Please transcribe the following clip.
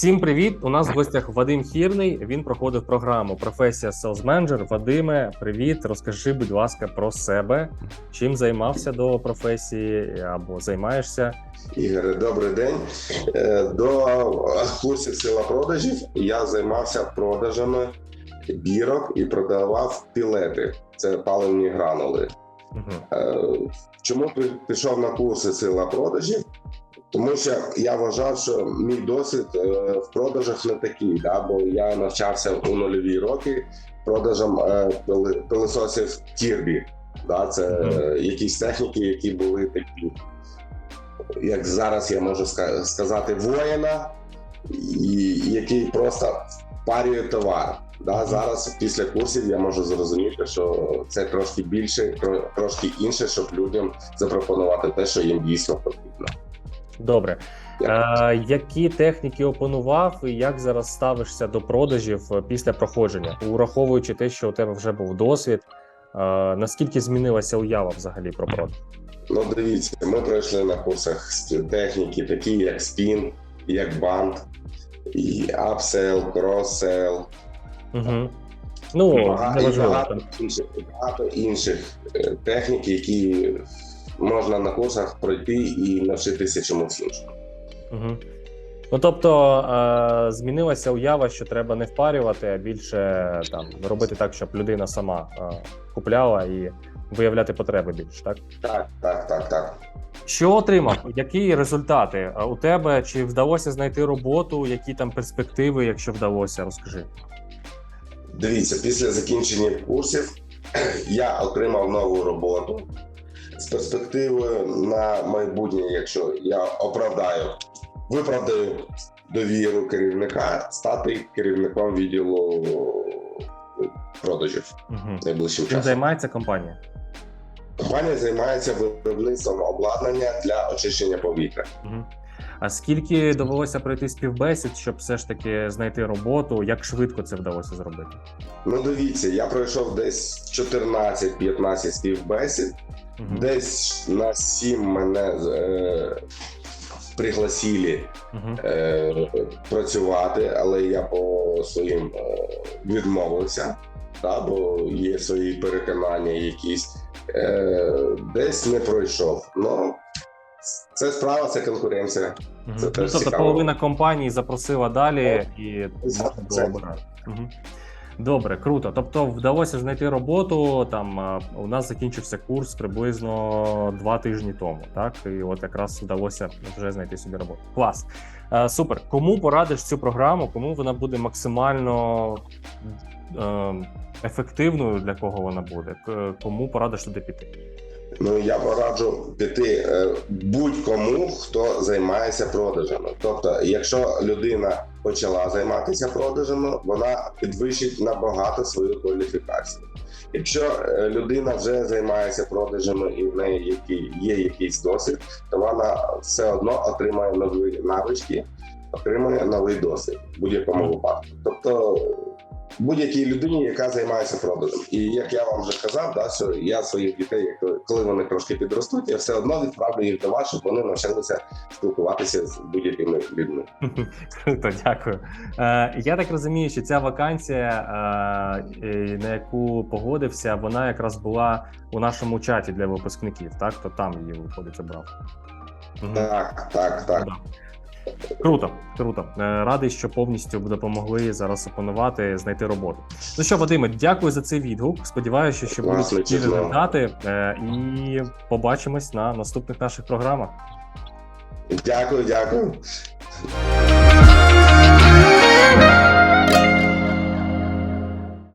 Всім привіт! У нас в гостях Вадим Хірний. Він проходив програму Професія Sales Manager. Вадиме, привіт! Розкажи, будь ласка, про себе. Чим займався до професії або займаєшся? Ігоре, добрий день. Е, До курсів сила продажів я займався продажами бірок і продавав пілети. Це паливні гранули. Угу. Чому пі- пішов на курси сила продажів? Тому що я вважав, що мій досвід е, в продажах не такий, да? бо я навчався у нульові роки продажам е, пилососів Кірбі. Да? Це якісь техніки, які були такі, як зараз я можу сказати, воїна, і, який просто впарює товар. Да, зараз після курсів я можу зрозуміти, що це трошки більше, трошки інше, щоб людям запропонувати те, що їм дійсно потрібно. Добре. Е, які техніки опанував і як зараз ставишся до продажів е, після проходження, ураховуючи те, що у тебе вже був досвід, е, наскільки змінилася уява взагалі про продаж? Ну, дивіться, ми пройшли на курсах техніки, такі як спін, як бант, і апсел, кроссел, Угу. Ну, багато, і неважливо. багато інших, багато інших технік, які можна на курсах пройти і навчитися чомусь іншому. Угу. Ну тобто е, змінилася уява, що треба не впарювати, а більше там робити так, щоб людина сама е, купляла і виявляти потреби більше, так? Так, так, так, так. Що отримав? Які результати Е, у тебе? Чи вдалося знайти роботу? Які там перспективи, якщо вдалося, розкажи. Дивіться, після закінчення курсів я отримав нову роботу з перспективою на майбутнє, якщо я оправдаю, виправдаю довіру керівника, стати керівником відділу продажів Угу. найближчим Чим займається компанія? Компанія займається виробництвом обладнання для очищення повітря. Угу. А скільки довелося пройти співбесід, щоб все ж таки знайти роботу? Як швидко це вдалося зробити? Ну, дивіться, я пройшов десь 14-15 співбесід. Угу. Десь на 7 мене е, пригласили Угу. е, працювати, але я по своїм е, відмовився, та, бо є свої переконання якісь. Е, десь не пройшов. Ну, це справа, це конкуренція. Мгм. Це Ну, теж тобто цікаво. половина компанії запросила далі і Це- це- обирати. Добре, круто. Тобто вдалося знайти роботу. Там у нас закінчився курс приблизно два тижні тому. Так, і от якраз вдалося вже знайти собі роботу. Клас. Е, супер. Кому порадиш цю програму? Кому вона буде максимально е, ефективною? Для кого вона буде? Кому порадиш туди піти? Ну я пораджу піти е, будь-кому, хто займається продажами. Тобто, якщо людина почала займатися продажами, вона підвищить набагато свою кваліфікацію. Якщо е, людина вже займається продажами і в неї є якийсь досвід, то вона все одно отримає нові навички, отримає новий досвід в будь-якому випадку. Тобто будь-якій людині, яка займається продажем. І як я вам вже казав, да, що я своїх дітей, коли вони трошки підростуть, я все одно відправлю їх до вас, щоб вони навчилися спілкуватися з будь-якими людьми. Круто, дякую. Е, я так розумію, що ця вакансія, е, на яку погодився, вона якраз була у нашому чаті для випускників, так? То там її виходить обрав. Так, так, так. Круто, круто. Е, Радий, що повністю допомогли зараз опанувати, знайти роботу. Ну що, Вадиме, дякую за цей відгук. Сподіваюся, що будуть ті результати. Е, І побачимось на наступних наших програмах. Дякую, дякую.